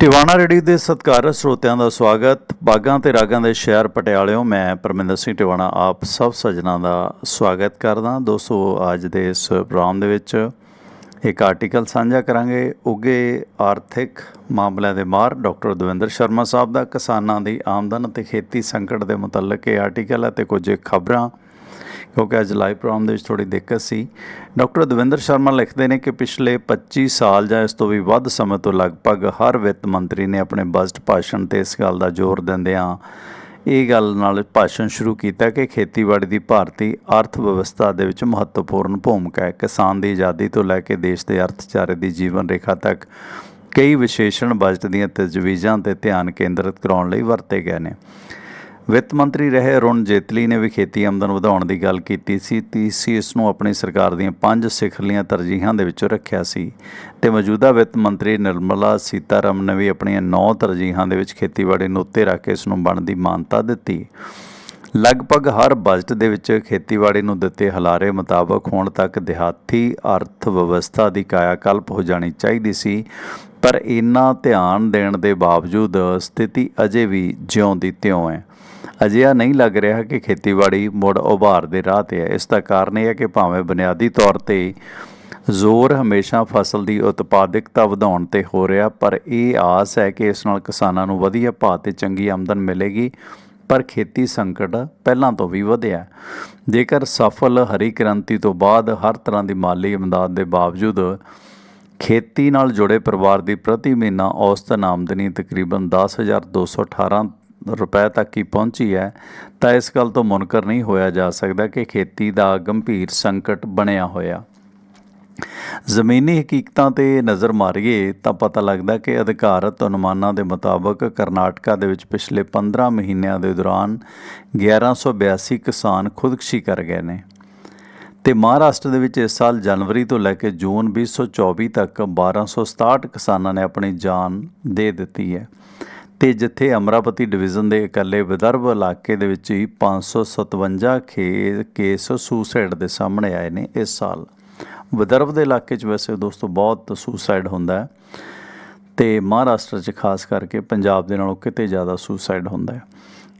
Tiwana ready ਦੇ ਸਤਿਕਾਰ ਸਰੋਤਿਆਂ ਦਾ ਸਵਾਗਤ। ਬਾਗਾਂ ਤੇ ਰਾਗਾਂ ਦੇ ਸ਼ਹਿਰ ਪਟਿਆਲਿਓਂ ਮੈਂ ਪਰਮਿੰਦਰ ਸਿੰਘ ਟਿਵਾਣਾ, ਆਪ ਸਭ ਸੱਜਣਾ ਦਾ ਸਵਾਗਤ ਕਰਦਾ। ਦੋਸਤੋ, ਅੱਜ ਦੇ ਇਸ ਪ੍ਰੋਗਰਾਮ ਦੇ ਵਿੱਚ ਇੱਕ ਆਰਟੀਕਲ ਸਾਂਝਾ ਕਰਾਂਗੇ। ਉੱਗੇ ਆਰਥਿਕ ਮਾਮਲਿਆਂ ਦੇ ਮਾਹਰ ਡਾਕਟਰ ਦਵਿੰਦਰ ਸ਼ਰਮਾ ਸਾਹਿਬ ਦਾ ਕਿਸਾਨਾਂ ਦੀ ਆਮਦਨ ਅਤੇ ਖੇਤੀ ਸੰਕਟ ਦੇ ਮੁਤਲਕ ਇਹ ਆਰਟੀਕਲ ਹੈ ਤੇ ਕੁਝ ਖਬਰਾਂ ਕਿਉਂਕਿ ਅੱਜ ਲਾਈਵ ਪ੍ਰੋਗਰਾਮ ਦੇ ਵਿੱਚ ਥੋੜੀ ਦਿੱਕਤ ਸੀ। ਡਾਕਟਰ ਦਵਿੰਦਰ ਸ਼ਰਮਾ ਲਿਖਦੇ ਨੇ ਕਿ ਪਿਛਲੇ 25 ਸਾਲ ਜਾਂ ਇਸ ਤੋਂ ਵੀ ਵੱਧ ਸਮੇਂ ਤੋਂ ਲਗਭਗ ਹਰ ਵਿੱਤ ਮੰਤਰੀ ਨੇ ਆਪਣੇ ਬਜਟ ਭਾਸ਼ਣ ਤੇ ਇਸ ਗੱਲ ਦਾ ਜ਼ੋਰ ਦਿੰਦਿਆਂ ਇਹ ਗੱਲ ਨਾਲ ਭਾਸ਼ਣ ਸ਼ੁਰੂ ਕੀਤਾ ਕਿ ਖੇਤੀਬਾੜੀ ਦੀ ਭਾਰਤੀ ਅਰਥ ਵਿਵਸਥਾ ਦੇ ਵਿੱਚ ਮਹੱਤਵਪੂਰਨ ਭੂਮਿਕਾ ਹੈ। ਕਿਸਾਨ ਦੀ ਆਜ਼ਾਦੀ ਤੋਂ ਲੈ ਕੇ ਦੇਸ਼ ਦੇ ਅਰਥਚਾਰੇ ਦੀ ਜੀਵਨ ਰੇਖਾ ਤੱਕ ਕਈ ਵਿਸ਼ੇਸ਼ਣ ਬਜਟ ਦੀਆਂ ਤਜਵੀਜ਼ਾਂ ਤੇ ਧਿਆਨ ਕੇਂਦਰਿਤ ਕਰਾਉਣ ਲਈ ਵਰਤੇ ਗਏ ਨੇ। ਵਿੱਤ ਮੰਤਰੀ ਰਹੇ ਅਰੁਣ ਜੇਤਲੀ ਨੇ ਵੀ ਖੇਤੀ ਆਮਦਨ ਵਧਾਉਣ ਦੀ ਗੱਲ ਕੀਤੀ ਸੀ ਤੀਸੀ ਇਸ ਨੂੰ ਆਪਣੀ ਸਰਕਾਰ ਦੀਆਂ ਪੰਜ ਸਿਖਰਲੀਆਂ ਤਰਜੀਹਾਂ ਦੇ ਵਿੱਚੋਂ ਰੱਖਿਆ ਸੀ। ਤੇ ਮੌਜੂਦਾ ਵਿੱਤ ਮੰਤਰੀ ਨਿਰਮਲਾ ਸੀਤਾਰਮਨ ਨੇ ਵੀ ਆਪਣੀਆਂ ਨੌ ਤਰਜੀਹਾਂ ਦੇ ਵਿੱਚ ਖੇਤੀਬਾੜੀ ਨੂੰ ਉੱਤੇ ਰੱਖ ਕੇ ਇਸ ਨੂੰ ਬਣਦੀ ਮਾਨਤਾ ਦਿੱਤੀ। ਲਗਭਗ ਹਰ ਬਜਟ ਦੇ ਵਿੱਚ ਖੇਤੀਬਾੜੀ ਨੂੰ ਦਿੱਤੇ ਹਲਾਰੇ ਮੁਤਾਬਕ ਹੁਣ ਤੱਕ ਦਿਹਾਤੀ ਅਰਥ ਵਿਵਸਥਾ ਦੀ ਕਾਇਆਕਲਪ ਹੋ ਜਾਣੀ ਚਾਹੀਦੀ ਸੀ, ਪਰ ਇੰਨਾ ਧਿਆਨ ਦੇਣ ਦੇ ਬਾਵਜੂਦ ਸਥਿਤੀ ਅਜੇ ਵੀ ਜਿਉਂ ਦੀ ਤਿਉਂ ਹੈ। ਅਜਿਹਾ ਨਹੀਂ ਲੱਗ ਰਿਹਾ ਕਿ ਖੇਤੀਬਾੜੀ ਮੁੜ ਉਭਾਰ ਦੇ ਰਾਹ ਤੇ ਹੈ। ਇਸ ਦਾ ਕਾਰਨ ਇਹ ਹੈ ਕਿ ਭਾਵੇਂ ਬੁਨਿਆਦੀ ਤੌਰ ਤੇ ਜ਼ੋਰ ਹਮੇਸ਼ਾ ਫਸਲ ਦੀ ਉਤਪਾਦਕਤਾ ਵਧਾਉਣ ਤੇ ਹੋ ਰਿਹਾ, ਪਰ ਇਹ ਆਸ ਹੈ ਕਿ ਇਸ ਨਾਲ ਕਿਸਾਨਾਂ ਨੂੰ ਵਧੀਆ ਭਾਅ ਤੇ ਚੰਗੀ ਆਮਦਨ ਮਿਲੇਗੀ, ਪਰ ਖੇਤੀ ਸੰਕਟ ਪਹਿਲਾਂ ਤੋਂ ਵੀ ਵਧਿਆ। ਜੇਕਰ ਸਫਲ ਹਰੀ ਕ੍ਰਾਂਤੀ ਤੋਂ ਬਾਅਦ ਹਰ ਤਰ੍ਹਾਂ ਦੀ ਮਾਲੀ ਇਮਦਾਦ ਦੇ ਬਾਵਜੂਦ ਖੇਤੀ ਨਾਲ ਜੁੜੇ ਪਰਿਵਾਰ ਦੀ ਪ੍ਰਤੀ ਮਹੀਨਾ ਔਸਤਨ ਆਮਦਨੀ ਤਕਰੀਬਨ 10218 ਰੁਪਏ ਤੱਕ ਹੀ ਪਹੁੰਚੀ ਹੈ, ਤਾਂ ਇਸ ਗੱਲ ਤੋਂ ਮੁਨਕਰ ਨਹੀਂ ਹੋਇਆ ਜਾ ਸਕਦਾ ਕਿ ਖੇਤੀ ਦਾ ਗੰਭੀਰ ਸੰਕਟ ਬਣਿਆ ਹੋਇਆ। ਜ਼ਮੀਨੀ ਹਕੀਕਤਾਂ ਤੇ ਨਜ਼ਰ ਮਾਰੀਏ, ਤਾਂ ਪਤਾ ਲੱਗਦਾ ਕਿ ਅਧਿਕਾਰਤ ਅਨੁਮਾਨਾਂ ਦੇ ਮੁਤਾਬਕ ਕਰਨਾਟਕਾ ਦੇ ਵਿੱਚ ਪਿਛਲੇ 15 ਮਹੀਨਿਆਂ ਦੇ ਦੌਰਾਨ 1182 ਕਿਸਾਨ ਖੁਦਕੁਸ਼ੀ ਕਰ ਗਏ ਨੇ। ਤੇ ਮਹਾਰਾਸ਼ਟਰ ਦੇ ਵਿੱਚ ਇਸ ਸਾਲ ਜਨਵਰੀ ਤੋਂ ਲੈ ਕੇ ਜੂਨ 2024 ਤੱਕ 1267 ਕਿਸਾਨਾਂ ਨੇ ਆਪਣੀ ਜਾਨ ਦੇ ਦਿੱਤੀ ਹੈ। ਤੇ ਜਿੱਥੇ ਅਮਰਾਵਤੀ ਡਿਵੀਜ਼ਨ ਦੇ ਇਕੱਲੇ ਵਿਦਰਭ ਇਲਾਕੇ ਦੇ ਵਿੱਚ ਹੀ 557 ਖੇ, ਕੇਸ ਸੁਸਾਈਡ ਦੇ ਸਾਹਮਣੇ ਆਏ ਨੇ ਇਸ ਸਾਲ। ਵਿਦਰਭ ਦੇ ਇਲਾਕੇ 'ਚ ਵੈਸੇ ਦੋਸਤੋ ਬਹੁਤ ਸੁਸਾਈਡ ਹੁੰਦਾ ਹੈ ਤੇ ਮਹਾਰਾਸ਼ਟਰ 'ਚ ਖਾਸ ਕਰਕੇ ਪੰਜਾਬ ਦੇ ਨਾਲੋਂ ਕਿਤੇ ਜ਼ਿਆਦਾ ਸੁਸਾਈਡ ਹੁੰਦਾ ਹੈ।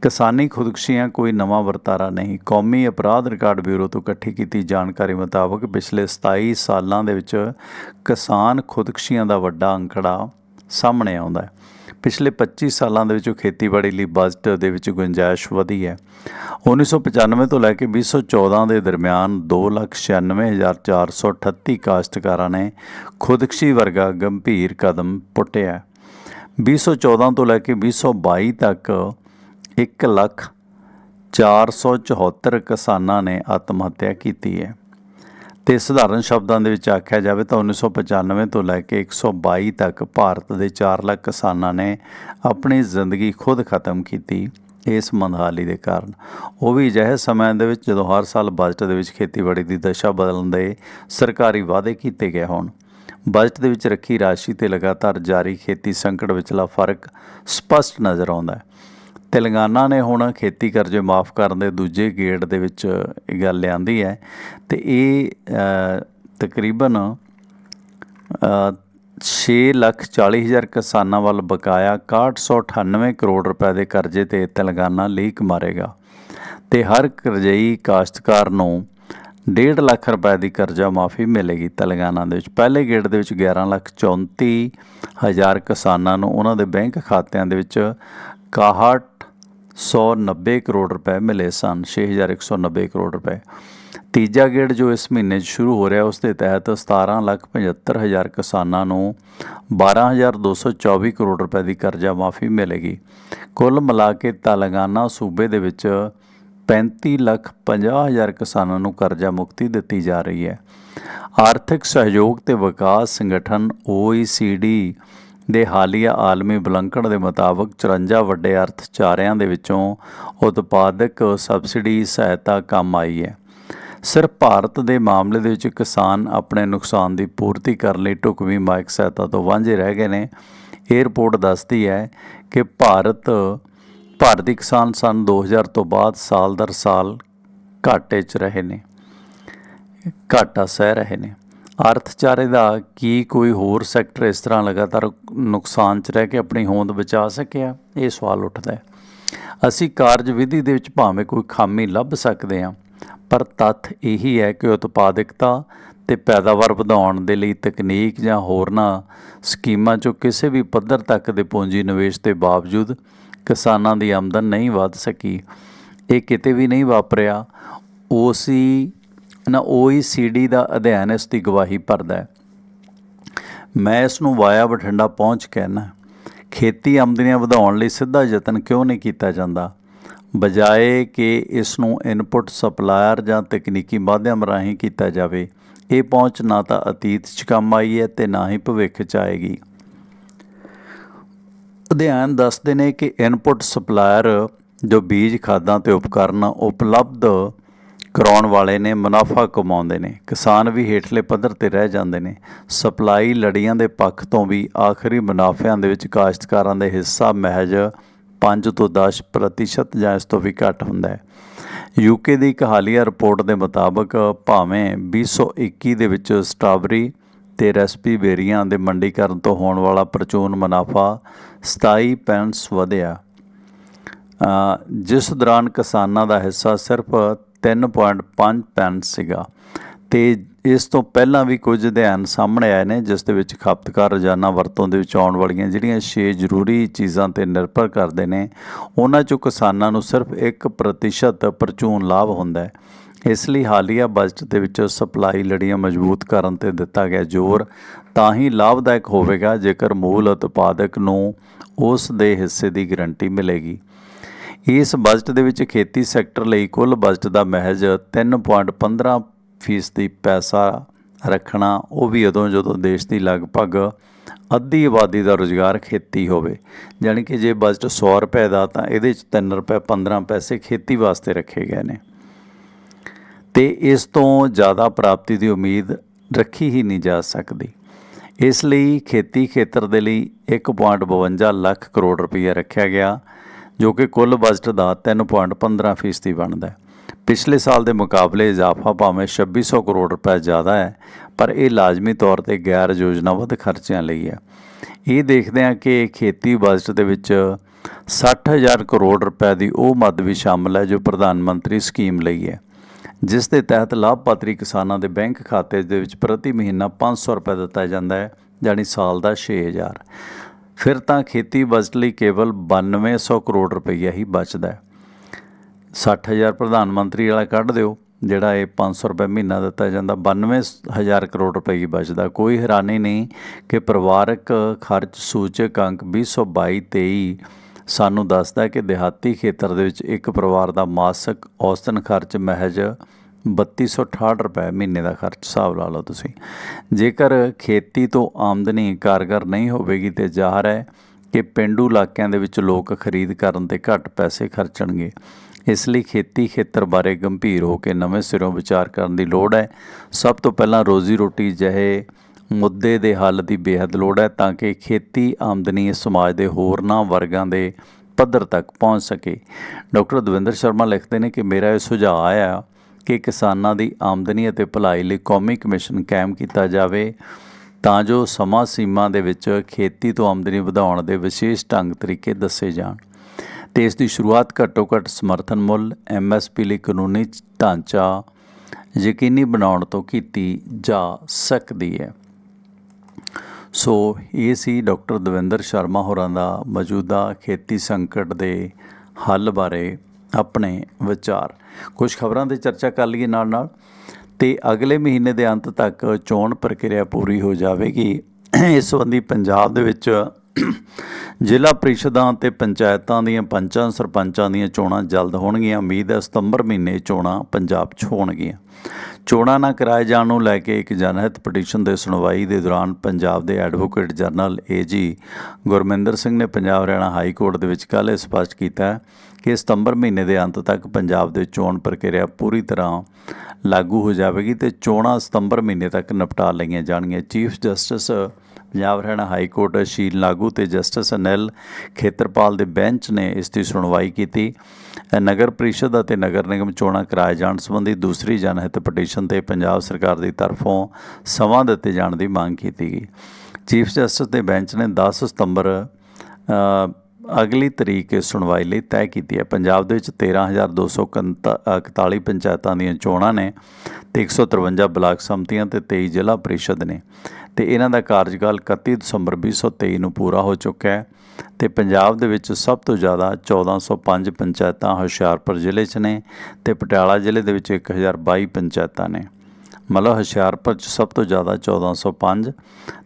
ਕਿਸਾਨੀ ਖੁਦਕਸ਼ੀਆਂ ਕੋਈ ਨਵਾਂ ਵਰਤਾਰਾ ਨਹੀਂ। ਕੌਮੀ ਅਪਰਾਧ ਰਿਕਾਰਡ ਬਿਊਰੋ ਤੋਂ ਇਕੱਠੀ ਕੀਤੀ ਜਾਣਕਾਰੀ ਮੁਤਾਬਕ ਪਿਛਲੇ 27 ਸਾਲਾਂ ਦੇ ਵਿੱਚ ਕਿਸਾਨ ਖੁਦਕਸ਼ੀਆਂ ਦਾ ਵੱਡਾ ਅੰਕੜਾ ਸਾਹਮਣੇ ਆਉਂਦਾ ਹੈ। ਪਿਛਲੇ 25 ਸਾਲਾਂ ਦੇ ਵਿੱਚ ਖੇਤੀਬਾੜੀ ਲਈ ਬਜਟ ਦੇ ਵਿੱਚ ਗੁੰਜਾਇਸ਼ ਵਧੀ ਹੈ। 1995 ਤੋਂ ਲੈ ਕੇ 2014 ਦੇ ਦਰਮਿਆਨ 296438 ਕਾਸ਼ਤਕਾਰਾਂ ਨੇ ਖੁਦਕਸ਼ੀ ਵਰਗਾ ਗੰਭੀਰ ਕਦਮ ਪੁੱਟਿਆ। 2014 ਤੋਂ ਲੈ ਕੇ 2022 ਤੱਕ 1 ਲੱਖ 474 ਕਿਸਾਨਾਂ ਨੇ ਆਤਮ ਹੱਤਿਆ ਕੀਤੀ ਹੈ। ਤੇ ਸਧਾਰਨ ਸ਼ਬਦਾਂ ਦੇ ਵਿੱਚ ਆਖਿਆ ਜਾਵੇ ਤਾਂ 1995 ਤੋਂ ਲੈ ਕੇ 122 ਤੱਕ ਭਾਰਤ ਦੇ 4 ਲੱਖ ਕਿਸਾਨਾਂ ਨੇ ਆਪਣੀ ਜ਼ਿੰਦਗੀ ਖੁਦ ਖਤਮ ਕੀਤੀ ਇਸ ਮੰਦਹਾਲੀ ਦੇ ਕਾਰਨ। ਉਹ ਵੀ ਅਜਿਹੇ ਸਮੇਂ ਦੇ ਵਿੱਚ ਜਦੋਂ ਹਰ ਸਾਲ ਬਜਟ ਦੇ ਵਿੱਚ ਖੇਤੀਬਾੜੀ ਦੀ ਦਸ਼ਾ ਬਦਲਣ ਦੇ ਸਰਕਾਰੀ ਵਾਅਦੇ ਕੀਤੇ ਗਏ ਹੋਣ। ਬਜਟ ਦੇ ਵਿੱਚ ਰੱਖੀ ਰਾਸ਼ੀ ਤੇ ਲਗਾਤਾਰ ਜਾਰੀ ਖੇਤੀ ਸੰਕਟ ਵਿਚਲਾ ਫ਼ਰਕ ਸਪਸ਼ਟ ਨਜ਼ਰ ਆਉਂਦਾ ਹੈ। ਤੇਲੰਗਾਨਾ ਨੇ ਹੁਣ ਖੇਤੀ ਕਰਜ਼ੇ ਮਾਫ ਕਰਨ ਦੇ ਦੂਜੇ ਗੇੜ ਦੇ ਵਿੱਚ ਇਹ ਗੱਲ ਲਿਆਂਦੀ ਹੈ ਤੇ ਇਹ ਤਕਰੀਬਨ ਅ, 6 ਲੱਖ 40 ਹਜ਼ਾਰ ਕਿਸਾਨਾਂ ਵੱਲ ਬਕਾਇਆ 6198 ਕਰੋੜ ਰੁਪਏ ਦੇ ਕਰਜ਼ੇ ਤੇ ਤੇਲੰਗਾਨਾ ਲੀਕ ਮਾਰੇਗਾ ਤੇ ਹਰ ਕਰਜ਼ਈ ਕਾਸ਼ਤਕਾਰ ਨੂੰ 1.5 ਲੱਖ ਰੁਪਏ ਦੀ ਕਰਜ਼ਾ ਮਾਫੀ ਮਿਲੇਗੀ ਤੇਲੰਗਾਨਾ ਦੇ ਵਿੱਚ। ਪਹਿਲੇ ਗੇੜ ਦੇ ਵਿੱਚ 11 ਲੱਖ 34 ਹਜ਼ਾਰ ਕਿਸਾਨਾਂ ਨੂੰ ਉਹਨਾਂ ਦੇ ਬੈਂਕ ਖਾਤਿਆਂ ਦੇ ਵਿੱਚ 6190 ਕਰੋੜ ਰੁਪਏ ਮਿਲੇ ਸਨ 6190 ਕਰੋੜ ਰੁਪਏ। ਤੀਜਾ ਗੇੜ ਜੋ ਇਸ ਮਹੀਨੇ 'ਚ ਸ਼ੁਰੂ ਹੋ ਰਿਹਾ, ਉਸ ਦੇ ਤਹਿਤ 17 ਲੱਖ 75 ਹਜ਼ਾਰ ਕਿਸਾਨਾਂ ਨੂੰ 12224 ਕਰੋੜ ਰੁਪਏ ਦੀ ਕਰਜ਼ਾ ਮਾਫੀ ਮਿਲੇਗੀ। ਕੁੱਲ ਮਿਲਾ ਕੇ ਤੇਲੰਗਾਨਾ ਸੂਬੇ ਦੇ ਵਿੱਚ 35 ਲੱਖ 50 ਹਜ਼ਾਰ ਕਿਸਾਨਾਂ ਨੂੰ ਕਰਜ਼ਾ ਮੁਕਤੀ ਦਿੱਤੀ ਜਾ ਰਹੀ ਹੈ। ਆਰਥਿਕ ਸਹਿਯੋਗ ਤੇ ਵਿਕਾਸ ਸੰਗਠਨ OECD ਦੇ ਹਾਲੀਆ ਆਲਮੀ ਬਲੰਕਣ ਦੇ ਮੁਤਾਬਕ 54 ਵੱਡੇ ਅਰਥਚਾਰਿਆਂ ਦੇ ਵਿੱਚੋਂ ਉਤਪਾਦਕ ਸਬਸਿਡੀ ਸਹਾਇਤਾ ਕੰਮ ਆਈ ਹੈ। ਸਿਰਫ ਭਾਰਤ ਦੇ ਮਾਮਲੇ ਦੇ ਵਿੱਚ ਕਿਸਾਨ ਆਪਣੇ ਨੁਕਸਾਨ ਦੀ ਪੂਰਤੀ ਕਰਨ ਲਈ ਢੁਕਵੀਂ ਮਾਇਕ ਸਹਾਇਤਾ ਤੋਂ ਵਾਂਝੇ ਰਹਿ ਗਏ ਨੇ। ਇਹ ਦੱਸਦੀ ਹੈ ਕਿ ਭਾਰਤ, ਭਾਰਤੀ ਕਿਸਾਨ ਸਨ 2000 ਤੋਂ ਬਾਅਦ ਸਾਲ ਦਰ ਸਾਲ ਘਾਟੇ 'ਚ ਰਹੇ ਨੇ, ਘਾਟਾ ਸਹਿ ਰਹੇ ਨੇ। ਅਰਥਚਾਰੇ ਦਾ ਕੀ ਕੋਈ ਹੋਰ ਸੈਕਟਰ ਇਸ ਤਰ੍ਹਾਂ ਲਗਾਤਾਰ ਨੁਕਸਾਨ 'ਚ ਰਹਿ ਕੇ ਆਪਣੀ ਹੋਂਦ ਬਚਾ ਸਕਿਆ? ਇਹ ਸਵਾਲ ਉੱਠਦਾ ਹੈ। ਅਸੀਂ ਕਾਰਜ ਵਿਧੀ ਦੇ ਵਿੱਚ ਭਾਵੇਂ ਕੋਈ ਖਾਮੀ ਲੱਭ ਸਕਦੇ ਹਾਂ, ਪਰ ਤੱਥ ਇਹੀ ਹੈ ਕਿ ਉਤਪਾਦਕਤਾ ਤੇ ਪੈਦਾਵਾਰ ਵਧਾਉਣ ਦੇ ਲਈ ਤਕਨੀਕ ਜਾਂ ਹੋਰਨਾਂ ਸਕੀਮਾਂ 'ਚੋਂ ਕਿਸੇ ਵੀ ਪੱਧਰ ਤੱਕ ਦੇ ਪੂੰਜੀ ਨਿਵੇਸ਼ ਦੇ ਬਾਵਜੂਦ ਕਿਸਾਨਾਂ ਦੀ ਆਮਦਨ ਨਹੀਂ ਵਧ ਸਕੀ। ਇਹ ਕਿਤੇ ਵੀ ਨਹੀਂ ਵਾਪਰਿਆ। ਓਸੀ ਨਾ OECD ਦਾ ਅਧਿਐਨ ਇਸ ਦੀ ਗਵਾਹੀ ਭਰਦਾ ਹੈ। ਮੈਂ ਇਸ ਨੂੰ ਵਾਇਆ ਬਠਿੰਡਾ ਪਹੁੰਚ ਕਹਿਣਾ ਖੇਤੀ ਆਮਦਨੀਆਂ ਵਧਾਉਣ ਲਈ ਸਿੱਧਾ ਯਤਨ ਕਿਉਂ ਨਹੀਂ ਕੀਤਾ ਜਾਂਦਾ? ਬਜਾਏ ਕਿ ਇਸ ਨੂੰ ਇਨਪੁਟ ਸਪਲਾਇਰ ਜਾਂ ਤਕਨੀਕੀ ਮਾਧਿਅਮ ਰਾਹੀਂ ਕੀਤਾ ਜਾਵੇ, ਇਹ ਪਹੁੰਚ ਨਾ ਤਾਂ ਅਤੀਤ 'ਚ ਕੰਮ ਆਈ ਹੈ ਤੇ ਨਾ ਹੀ ਭਵਿੱਖ 'ਚ ਆਏਗੀ। ਅਧਿਐਨ ਦੱਸਦੇ ਨੇ ਕਿ ਇਨਪੁਟ ਸਪਲਾਇਰ ਜੋ ਬੀਜ ਖਾਦਾਂ ਤੇ ਉਪਕਰਨ ਉਪਲਬਧ ਕਰਾਉਣ ਵਾਲੇ ਨੇ ਮੁਨਾਫਾ ਕਮਾਉਂਦੇ ਨੇ, ਕਿਸਾਨ ਵੀ ਹੇਠਲੇ ਪੱਧਰ ਤੇ ਰਹਿ ਜਾਂਦੇ ਨੇ। ਸਪਲਾਈ ਲੜੀਆਂ ਦੇ ਪੱਖ ਤੋਂ ਵੀ ਆਖਰੀ ਮੁਨਾਫਿਆਂ ਦੇ ਵਿੱਚ ਕਾਸ਼ਤਕਾਰਾਂ ਦੇ ਹਿੱਸਾ ਮਹਿਜ 5 ਤੋਂ 10 ਪ੍ਰਤੀਸ਼ਤ ਜਾਂ ਇਸ ਤੋਂ ਵੀ ਘੱਟ ਹੁੰਦਾ ਹੈ। ਯੂਕੇ ਦੀ ਇੱਕ ਹਾਲੀਆ ਰਿਪੋਰਟ ਦੇ ਮੁਤਾਬਕ ਭਾਵੇਂ 2021 ਦੇ ਵਿੱਚ ਸਟ੍ਰਾਬੇਰੀ ਤੇ ਰੈਸਪੀ ਬੇਰੀਆਂ ਦੇ ਮੰਡੀਕਰਨ ਤੋਂ ਹੋਣ ਵਾਲਾ ਪ੍ਰਚੂਨ ਮੁਨਾਫਾ 27 ਪੈਂਟਸ ਵਧਿਆ। ਜਿਸ ਦੌਰਾਨ ਕਿਸਾਨਾਂ ਦਾ ਹਿੱਸਾ ਸਿਰਫ 3.5 ਪੈਨ ਸੀਗਾ। ਤੇ ਇਸ ਤੋਂ ਪਹਿਲਾਂ ਵੀ ਕੁਝ ਅਧਿਐਨ ਸਾਹਮਣੇ ਆਏ ਨੇ, ਜਿਸ ਦੇ ਵਿੱਚ ਖਪਤਕਾਰ ਰੋਜ਼ਾਨਾ ਵਰਤੋਂ ਦੇ ਵਿੱਚ ਆਉਣ ਵਾਲੀਆਂ ਜਿਹੜੀਆਂ 6 ਜ਼ਰੂਰੀ ਚੀਜ਼ਾਂ ਤੇ ਨਿਰਭਰ ਕਰਦੇ ਨੇ, ਉਹਨਾਂ ਚੋਂ ਕਿਸਾਨਾਂ ਨੂੰ ਸਿਰਫ 1% ਪਰਚੂਨ ਲਾਭ ਹੁੰਦਾ ਹੈ। ਇਸ ਲਈ ਹਾਲੀਆ ਬਜਟ ਦੇ ਵਿੱਚ ਸਪਲਾਈ ਲੜੀਆਂ ਮਜ਼ਬੂਤ ਕਰਨ ਤੇ ਦਿੱਤਾ ਗਿਆ ਜ਼ੋਰ ਤਾਂ ਹੀ ਲਾਭਦਾਇਕ ਹੋਵੇਗਾ, ਜੇਕਰ ਮੂਲ ਉਤਪਾਦਕ ਨੂੰ ਉਸ ਦੇ ਹਿੱਸੇ ਦੀ ਗਰੰਟੀ ਮਿਲੇਗੀ। ਇਸ ਬਜਟ ਦੇ ਵਿੱਚ ਖੇਤੀ ਸੈਕਟਰ ਲਈ ਕੁੱਲ ਬਜਟ ਦਾ ਮਹਿਜ 3.15 ਫੀਸਦੀ ਪੈਸਾ ਰੱਖਣਾ, ਉਹ ਵੀ ਉਦੋਂ ਜਦੋਂ ਦੇਸ਼ ਦੀ ਲਗਭਗ ਅੱਧੀ ਆਬਾਦੀ ਦਾ ਰੁਜ਼ਗਾਰ ਖੇਤੀ ਹੋਵੇ। ਯਾਨੀ ਕਿ ਜੇ ਬਜਟ 100 ਰੁਪਏ ਦਾ ਤਾਂ ਇਹਦੇ ਚ 3 ਰੁਪਏ 15 ਪੈਸੇ ਖੇਤੀ ਵਾਸਤੇ ਰੱਖੇ ਗਏ ਨੇ। ਤੇ ਇਸ ਤੋਂ ਜ਼ਿਆਦਾ ਪ੍ਰਾਪਤੀ ਦੀ ਉਮੀਦ ਰੱਖੀ ਹੀ ਨਹੀਂ ਜਾ ਸਕਦੀ। ਇਸ ਲਈ ਖੇਤੀ ਖੇਤਰ ਦੇ ਲਈ 1.52 ਲੱਖ ਕਰੋੜ ਰੁਪਏ ਰੱਖਿਆ ਗਿਆ। ਜੋ ਕਿ ਕੁੱਲ ਬਜਟ ਦਾ 3.15 ਫੀਸਦੀ ਬਣਦਾ ਹੈ। ਪਿਛਲੇ ਸਾਲ ਦੇ ਮੁਕਾਬਲੇ ਇਜ਼ਾਫਾ ਭਾਵੇਂ 2600 ਕਰੋੜ ਰੁਪਏ ਜ਼ਿਆਦਾ ਹੈ, ਪਰ ਇਹ ਲਾਜ਼ਮੀ ਤੌਰ ਤੇ ਗੈਰ ਯੋਜਨਾਬੱਧ ਖਰਚਿਆਂ ਲਈ ਹੈ। ਇਹ ਦੇਖਦੇ ਹਾਂ ਕਿ ਖੇਤੀ ਬਜਟ ਦੇ ਵਿੱਚ 60000 ਕਰੋੜ ਰੁਪਏ ਦੀ ਉਹ ਮਦ ਵੀ ਸ਼ਾਮਲ ਹੈ ਜੋ ਪ੍ਰਧਾਨ ਮੰਤਰੀ ਸਕੀਮ ਲਈ ਹੈ। ਜਿਸ ਦੇ ਤਹਿਤ ਲਾਭਪਾਤਰੀ ਕਿਸਾਨਾਂ ਦੇ ਬੈਂਕ ਖਾਤੇ ਦੇ ਵਿੱਚ ਪ੍ਰਤੀ ਮਹੀਨਾ 500 ਰੁਪਏ ਦਿੱਤਾ ਜਾਂਦਾ ਹੈ ਜਾਨੀ ਸਾਲ ਦਾ 6000 ਫਿਰ ਤਾਂ ਖੇਤੀ ਬਜਟ ਲਈ ਕੇਵਲ 9200 ਕਰੋੜ ਰੁਪਈਆ ਹੀ ਬਚਦਾ ਹੈ। 60000 ਪ੍ਰਧਾਨ ਮੰਤਰੀ ਵਾਲਾ ਕੱਢ ਦਿਓ, ਜਿਹੜਾ ਇਹ 500 ਰੁਪਏ ਮਹੀਨਾ ਦਿੱਤਾ ਜਾਂਦਾ 92000 ਕਰੋੜ ਰੁਪਏ ਹੀ ਬਚਦਾ। ਕੋਈ ਹੈਰਾਨੀ ਨਹੀਂ ਕਿ ਪਰਿਵਾਰਕ ਖਰਚ ਸੂਚਕ ਅੰਕ 2022-23 ਸਾਨੂੰ ਦੱਸਦਾ ਕਿ ਦਿਹਾਤੀ ਖੇਤਰ ਦੇ ਵਿੱਚ ਇੱਕ ਪਰਿਵਾਰ ਦਾ ਮਾਸਕ ਔਸਤਨ ਖਰਚ ਮਹਿਜ 3268 ਰੁਪਏ ਮਹੀਨੇ ਦਾ ਖਰਚ ਹਿਸਾਬ ਲਾ ਲਓ ਤੁਸੀਂ। ਜੇਕਰ ਖੇਤੀ ਤੋਂ ਆਮਦਨੀ ਕਾਰਗਰ ਨਹੀਂ ਹੋਵੇਗੀ ਤੇ ਜ਼ਾਹਰ ਹੈ ਕਿ ਪਿੰਡੂ ਇਲਾਕਿਆਂ ਦੇ ਵਿੱਚ ਲੋਕ ਖਰੀਦ ਕਰਨ ਤੇ ਘੱਟ ਪੈਸੇ ਖਰਚਣਗੇ। ਇਸ ਲਈ ਖੇਤੀ ਖੇਤਰ ਬਾਰੇ ਗੰਭੀਰ ਹੋ ਕੇ ਨਵੇਂ ਸਿਰੋਂ ਵਿਚਾਰ ਕਰਨ ਦੀ ਲੋੜ ਹੈ। ਸਭ ਤੋਂ ਪਹਿਲਾਂ ਰੋਜ਼ੀ ਰੋਟੀ ਜਿਹੇ ਮੁੱਦੇ ਦੇ ਹੱਲ ਦੀ ਬੇਹੱਦ ਲੋੜ ਹੈ ਤਾਂ ਕਿ ਖੇਤੀ ਆਮਦਨੀ ਸਮਾਜ ਦੇ ਹੋਰਨਾਂ ਵਰਗਾਂ ਦੇ ਪੱਧਰ ਤੱਕ ਪਹੁੰਚ ਸਕੇ। ਡਾਕਟਰ ਦਵਿੰਦਰ ਸ਼ਰਮਾ ਲਿਖਦੇ ਨੇ ਕਿ ਮੇਰਾ ਇਹ ਸੁਝਾਅ ਆ ਕਿ ਕਿਸਾਨਾਂ ਦੀ ਆਮਦਨੀ ਅਤੇ ਭਲਾਈ ਲਈ ਕੌਮੀ ਕਮਿਸ਼ਨ ਕਾਇਮ ਕੀਤਾ ਜਾਵੇ, ਤਾਂ ਜੋ ਸਮਾਂ ਸੀਮਾ ਦੇ ਵਿੱਚ ਖੇਤੀ ਤੋਂ ਆਮਦਨੀ ਵਧਾਉਣ ਦੇ ਵਿਸ਼ੇਸ਼ ਢੰਗ ਤਰੀਕੇ ਦੱਸੇ ਜਾਣ। ਤੇ ਇਸ ਦੀ ਸ਼ੁਰੂਆਤ ਘੱਟੋ ਘੱਟ ਸਮਰਥਨ ਮੁੱਲ ਐਮਐਸਪੀ ਲਈ ਕਾਨੂੰਨੀ ਢਾਂਚਾ ਯਕੀਨੀ ਬਣਾਉਣ ਤੋਂ ਕੀਤੀ ਜਾ ਸਕਦੀ ਹੈ। ਸੋ, ਇਹ ਸੀ ਡਾਕਟਰ ਦਵਿੰਦਰ ਸ਼ਰਮਾ ਹੋਰਾਂ ਦਾ ਮੌਜੂਦਾ ਖੇਤੀ ਸੰਕਟ ਦੇ ਹੱਲ ਬਾਰੇ ਆਪਣੇ ਵਿਚਾਰ। ਕੁਝ ਖਬਰਾਂ 'ਤੇ ਚਰਚਾ ਕਰ ਲਈਏ ਨਾਲ ਨਾਲ ਤੇ ਅਗਲੇ ਮਹੀਨੇ ਦੇ ਅੰਤ ਤੱਕ ਚੋਣ ਪ੍ਰਕਿਰਿਆ ਪੂਰੀ ਹੋ ਜਾਵੇਗੀ। ਇਸ ਸੰਬੰਧੀ ਪੰਜਾਬ ਦੇ ਵਿੱਚ ਜ਼ਿਲ੍ਹਾ ਪ੍ਰੀਸ਼ਦਾਂ ਤੇ ਪੰਚਾਇਤਾਂ ਦੀਆਂ ਪੰਚਾਂ, ਸਰਪੰਚਾਂ ਦੀਆਂ ਚੋਣਾਂ ਜਲਦ ਹੋਣਗੀਆਂ। ਉਮੀਦ ਹੈ ਸਤੰਬਰ ਮਹੀਨੇ ਚੋਣਾਂ ਪੰਜਾਬ 'ਚ ਹੋਣਗੀਆਂ। ਚੋਣਾਂ ਨਾ ਕਰਾਏ ਜਾਣ ਨੂੰ ਲੈ ਕੇ ਇੱਕ ਜਨਹਿਤ ਪਟੀਸ਼ਨ ਦੇ ਸੁਣਵਾਈ ਦੇ ਦੌਰਾਨ ਪੰਜਾਬ ਦੇ advocate general AG Gurminder Singh ਨੇ ਪੰਜਾਬ ਹਰਿਆਣਾ ਹਾਈ ਕੋਰਟ ਦੇ ਵਿੱਚ ਕੱਲ੍ਹ ਇਹ ਸਪਸ਼ਟ ਕੀਤਾ ਕਿ ਸਤੰਬਰ ਮਹੀਨੇ ਦੇ ਅੰਤ ਤੱਕ ਪੰਜਾਬ ਦੇ ਚੋਣ ਪ੍ਰਕਿਰਿਆ ਪੂਰੀ ਤਰ੍ਹਾਂ ਲਾਗੂ ਹੋ ਜਾਵੇਗੀ ਤੇ ਚੋਣਾਂ ਸਤੰਬਰ ਮਹੀਨੇ ਤੱਕ ਨਿਪਟਾ ਲਈਆਂ ਜਾਣਗੀਆਂ। Chief justice Punjab Haryana high court Sheel Nagu ਤੇ ਜਸਟਿਸ ਅਨਿਲ ਖੇਤਰਪਾਲ ਦੇ ਬੈਂਚ ਨੇ ਇਸ ਦੀ ਸੁਣਵਾਈ ਕੀਤੀ। ਨਗਰ ਪ੍ਰੀਸ਼ਦ ਅਤੇ ਨਗਰ ਨਿਗਮ ਚੋਣਾਂ ਕਰਾਏ ਜਾਣ ਸੰਬੰਧੀ ਦੂਸਰੀ ਜਨਹਿਤ ਪਟੀਸ਼ਨ ਤੇ ਪੰਜਾਬ ਸਰਕਾਰ ਦੀ ਤਰਫੋਂ ਸਮਾਂ ਦਿੱਤੇ ਜਾਣ ਦੀ ਮੰਗ ਕੀਤੀ ਗਈ। ਚੀਫ ਜਸਟਿਸ ਦੇ ਬੈਂਚ ਨੇ 10 ਸਤੰਬਰ ਅਗਲੀ ਤਰੀਕ ਇਸ ਸੁਣਵਾਈ ਲਈ ਤੈਅ ਕੀਤੀ ਹੈ। ਪੰਜਾਬ ਦੇ ਵਿੱਚ 13241 ਪੰਚਾਇਤਾਂ ਦੀਆਂ ਚੋਣਾਂ ਨੇ ਤੇ 153 ਬਲਾਕ ਸੰਮਤੀਆਂ ਤੇ 23 ਜ਼ਿਲ੍ਹਾ ਪਰਿਸ਼ਦ ਨੇ। ਤੇ ਇਹਨਾਂ ਦਾ ਕਾਰਜਕਾਲ 31 ਦਸੰਬਰ 2023 ਨੂੰ ਪੂਰਾ ਹੋ ਚੁੱਕਾ ਹੈ ਤੇ ਪੰਜਾਬ ਦੇ ਵਿੱਚ ਸਭ ਤੋਂ ਜ਼ਿਆਦਾ 1405 ਪੰਚਾਇਤਾਂ ਹੁਸ਼ਿਆਰਪੁਰ ਜ਼ਿਲ੍ਹੇ 'ਚ ਨੇ ਤੇ ਪਟਿਆਲਾ ਜ਼ਿਲ੍ਹੇ ਦੇ ਵਿੱਚ 1022 ਪੰਚਾਇਤਾਂ ਨੇ। ਮਤਲਬ ਹੁਸ਼ਿਆਰਪੁਰ 'ਚ ਸਭ ਤੋਂ ਜ਼ਿਆਦਾ 1405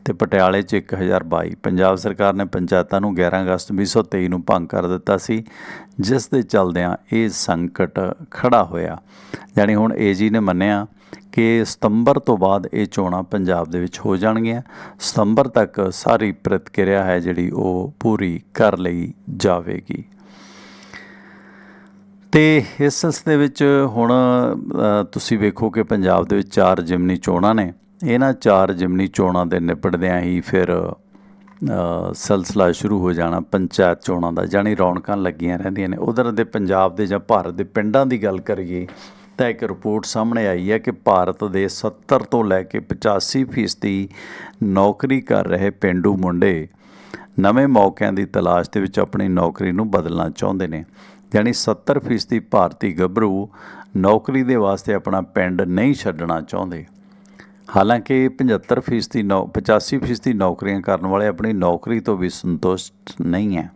ਤੇ ਪਟਿਆਲੇ 'ਚ 1022 ਪੰਜਾਬ ਸਰਕਾਰ ਨੇ ਪੰਚਾਇਤਾਂ ਨੂੰ 11 ਅਗਸਤ 2023 ਨੂੰ ਭੰਗ ਕਰ ਦਿੱਤਾ ਸੀ, ਜਿਸ ਦੇ ਚੱਲਦਿਆਂ ਇਹ ਸੰਕਟ ਖੜਾ ਹੋਇਆ। ਯਾਨੀ ਹੁਣ ਏਜੀ ਨੇ ਮੰਨਿਆ ਕਿ ਸਤੰਬਰ ਤੋਂ ਬਾਅਦ ਇਹ ਚੋਣਾਂ ਪੰਜਾਬ ਦੇ ਵਿੱਚ ਹੋ ਜਾਣਗੀਆਂ। ਸਤੰਬਰ ਤੱਕ ਸਾਰੀ ਪ੍ਰਤੀਕਿਰਿਆ ਹੈ ਜਿਹੜੀ ਉਹ ਪੂਰੀ ਕਰ ਲਈ ਜਾਵੇਗੀ। ਤੇ ਇਸ ਦੇ ਵਿੱਚ ਹੁਣ ਤੁਸੀਂ ਵੇਖੋ ਕਿ ਪੰਜਾਬ ਦੇ ਵਿੱਚ ਚਾਰ ਜਿਮਨੀ ਚੋਣਾਂ ਨੇ। ਇਹਨਾਂ ਚਾਰ ਜਿਮਨੀ ਚੋਣਾਂ ਦੇ ਨਿਪਟਦਿਆਂ ਹੀ ਫਿਰ ਸਿਲਸਿਲਾ ਸ਼ੁਰੂ ਹੋ ਜਾਣਾ, ਪੰਚਾਇਤ ਚੋਣਾਂ ਦਾ ਜਾਣੀ ਰੌਣਕਾਂ ਲੱਗੀਆਂ ਰਹਿੰਦੀਆਂ ਨੇ। ਉਧਰ ਦੇ ਪੰਜਾਬ ਦੇ ਜਾਂ ਭਾਰਤ ਦੇ ਪਿੰਡਾਂ ਦੀ ਗੱਲ ਕਰੀਏ, ਤਾਂ ਇੱਕ ਰਿਪੋਰਟ ਸਾਹਮਣੇ ਆਈ ਹੈ ਕਿ ਭਾਰਤ ਦੇ 70 ਤੋਂ ਲੈ ਕੇ 85 ਫੀਸਦੀ ਨੌਕਰੀ ਕਰ ਰਹੇ ਪਿੰਡੂ ਮੁੰਡੇ ਨਵੇਂ ਮੌਕਿਆਂ ਦੀ ਤਲਾਸ਼ ਦੇ ਵਿੱਚ ਆਪਣੀ ਨੌਕਰੀ ਨੂੰ ਬਦਲਣਾ ਚਾਹੁੰਦੇ ਨੇ। ਯਾਨੀ 70 ਫੀਸਦੀ ਭਾਰਤੀ ਗੱਭਰੂ ਨੌਕਰੀ ਦੇ ਵਾਸਤੇ ਆਪਣਾ ਪਿੰਡ ਨਹੀਂ ਛੱਡਣਾ ਚਾਹੁੰਦੇ। ਹਾਲਾਂਕਿ 75 ਫੀਸਦੀ ਨੌ 85 ਫੀਸਦੀ ਨੌਕਰੀਆਂ ਕਰਨ ਵਾਲੇ ਆਪਣੀ ਨੌਕਰੀ ਤੋਂ ਵੀ ਸੰਤੁਸ਼ਟ ਨਹੀਂ ਹੈ।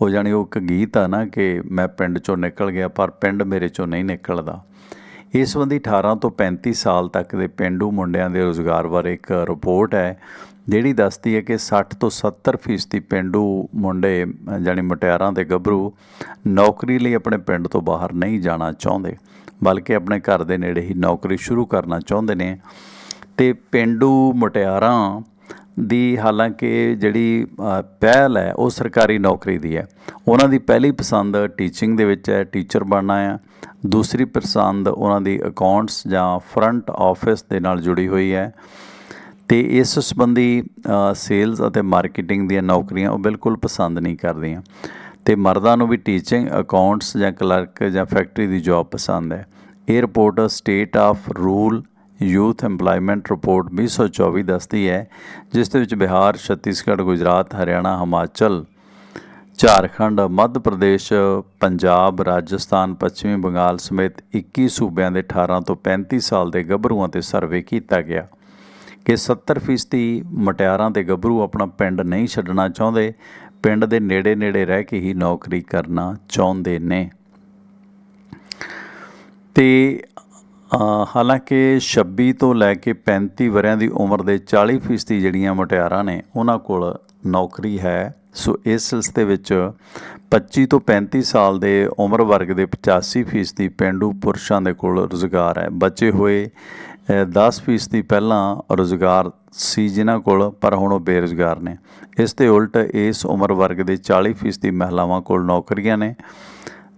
ਉਹ ਜਾਣੀ ਉਹ ਇੱਕ ਗੀਤ ਆ ਨਾ ਕਿ ਮੈਂ ਪਿੰਡ ਚੋਂ ਨਿਕਲ ਗਿਆ ਪਰ ਪਿੰਡ ਮੇਰੇ ਚੋਂ ਨਹੀਂ ਨਿਕਲਦਾ। ਇਸ ਸੰਬੰਧੀ 18 ਤੋਂ 35 ਸਾਲ ਤੱਕ ਦੇ ਪਿੰਡੂ ਮੁੰਡਿਆਂ ਦੇ ਰੋਜ਼ਗਾਰ ਬਾਰੇ ਇੱਕ ਰਿਪੋਰਟ ਹੈ। ਜਿਹੜੀ ਦੱਸਦੀ ਹੈ ਕਿ 60 ਤੋਂ 70 ਫੀਸਦੀ ਪਿੰਡੂ ਮੁੰਡੇ ਅ, ਜਾਣੀ ਮੁਟਿਆਰਾਂ ਦੇ ਗੱਭਰੂ ਨੌਕਰੀ ਲਈ ਆਪਣੇ ਪਿੰਡ ਤੋਂ ਬਾਹਰ ਨਹੀਂ ਜਾਣਾ ਚਾਹੁੰਦੇ ਬਲਕਿ ਆਪਣੇ ਘਰ ਦੇ ਨੇੜੇ ਹੀ ਨੌਕਰੀ ਸ਼ੁਰੂ ਕਰਨਾ ਚਾਹੁੰਦੇ ਨੇ। ਤੇ ਪਿੰਡੂ ਮੁਟਿਆਰਾਂ ਦੀ ਹਾਲਾਂਕਿ ਜਿਹੜੀ ਪਹਿਲ ਹੈ ਉਹ ਸਰਕਾਰੀ ਨੌਕਰੀ ਦੀ ਹੈ। ਉਹਨਾਂ ਦੀ ਪਹਿਲੀ ਪਸੰਦ ਟੀਚਿੰਗ ਦੇ ਵਿੱਚ ਹੈ ਟੀਚਰ ਬਣਨਾ ਹੈ। ਦੂਸਰੀ ਪਸੰਦ ਉਹਨਾਂ ਦੀ ਅਕਾਊਂਟਸ ਜਾਂ ਫਰੰਟ ਆਫਿਸ ਦੇ ਨਾਲ ਜੁੜੀ ਹੋਈ ਹੈ। ਤੇ ਇਸ ਸੰਬੰਧੀ ਸੇਲਸ ਅਤੇ ਮਾਰਕੀਟਿੰਗ ਦੀਆਂ ਨੌਕਰੀਆਂ ਉਹ ਬਿਲਕੁਲ ਪਸੰਦ ਨਹੀਂ ਕਰਦੀਆਂ। ਤੇ ਮਰਦਾਂ ਨੂੰ ਵੀ ਟੀਚਿੰਗ ਅਕਾਊਂਟਸ ਜਾਂ ਕਲਰਕ ਜਾਂ ਫੈਕਟਰੀ ਦੀ ਜੌਬ ਪਸੰਦ ਹੈ। ਇਹ report state of rural youth employment report 2024 ਦੱਸਦੀ ਹੈ, ਜਿਸ ਦੇ ਵਿੱਚ ਬਿਹਾਰ, ਛੱਤੀਸਗੜ੍ਹ, ਗੁਜਰਾਤ, ਹਰਿਆਣਾ, ਹਿਮਾਚਲ, ਝਾਰਖੰਡ, ਮੱਧ ਪ੍ਰਦੇਸ਼, ਪੰਜਾਬ, ਰਾਜਸਥਾਨ, ਪੱਛਮੀ ਬੰਗਾਲ ਸਮੇਤ 21 ਸੂਬਿਆਂ ਦੇ 18 ਤੋਂ 35 ਸਾਲ ਦੇ ਗੱਭਰੂਆਂ ਤੇ ਸਰਵੇ ਕੀਤਾ ਗਿਆ। ਕਿ 70% ਫੀਸਦੀ ਮਟਿਆਰਾਂ ਤੇ ਗੱਭਰੂ ਆਪਣਾ ਪਿੰਡ ਨਹੀਂ ਛੱਡਣਾ ਚਾਹੁੰਦੇ, ਪਿੰਡ ਦੇ ਨੇੜੇ-ਨੇੜੇ ਰਹਿ ਕੇ ਹੀ ਨੌਕਰੀ ਕਰਨਾ ਚਾਹੁੰਦੇ ਨੇ। ਤੇ ਹਾਲਾਂਕਿ 26 ਤੋਂ ਲੈ ਕੇ 35 ਵਰਿਆਂ ਦੀ ਉਮਰ ਦੇ 40% ਫੀਸਦੀ ਜਿਹੜੀਆਂ ਮੁਟਿਆਰਾਂ ਨੇ, ਉਹਨਾਂ ਕੋਲ ਨੌਕਰੀ ਹੈ। ਸੋ ਇਸ ਸਿਲਸਿਲੇ ਵਿੱਚ 25 ਤੋਂ 35 ਸਾਲ ਦੇ ਉਮਰ ਵਰਗ ਦੇ 85% ਫੀਸਦੀ ਪਿੰਡੂ ਪੁਰਸ਼ਾਂ ਦੇ ਕੋਲ ਰੁਜ਼ਗਾਰ ਹੈ। ਬਚੇ ਹੋਏ 10% ਫੀਸਦੀ ਪਹਿਲਾਂ ਰੁਜ਼ਗਾਰ ਸੀ ਜਿਨ੍ਹਾਂ ਕੋਲ ਪਰ ਹੁਣ ਉਹ ਬੇਰੁਜ਼ਗਾਰ ਨੇ। ਇਸ ਦੇ ਉਲਟ ਇਸ ਉਮਰ ਵਰਗ ਦੇ 40% ਫੀਸਦੀ ਮਹਿਲਾਵਾਂ ਕੋਲ ਨੌਕਰੀਆਂ ਨੇ।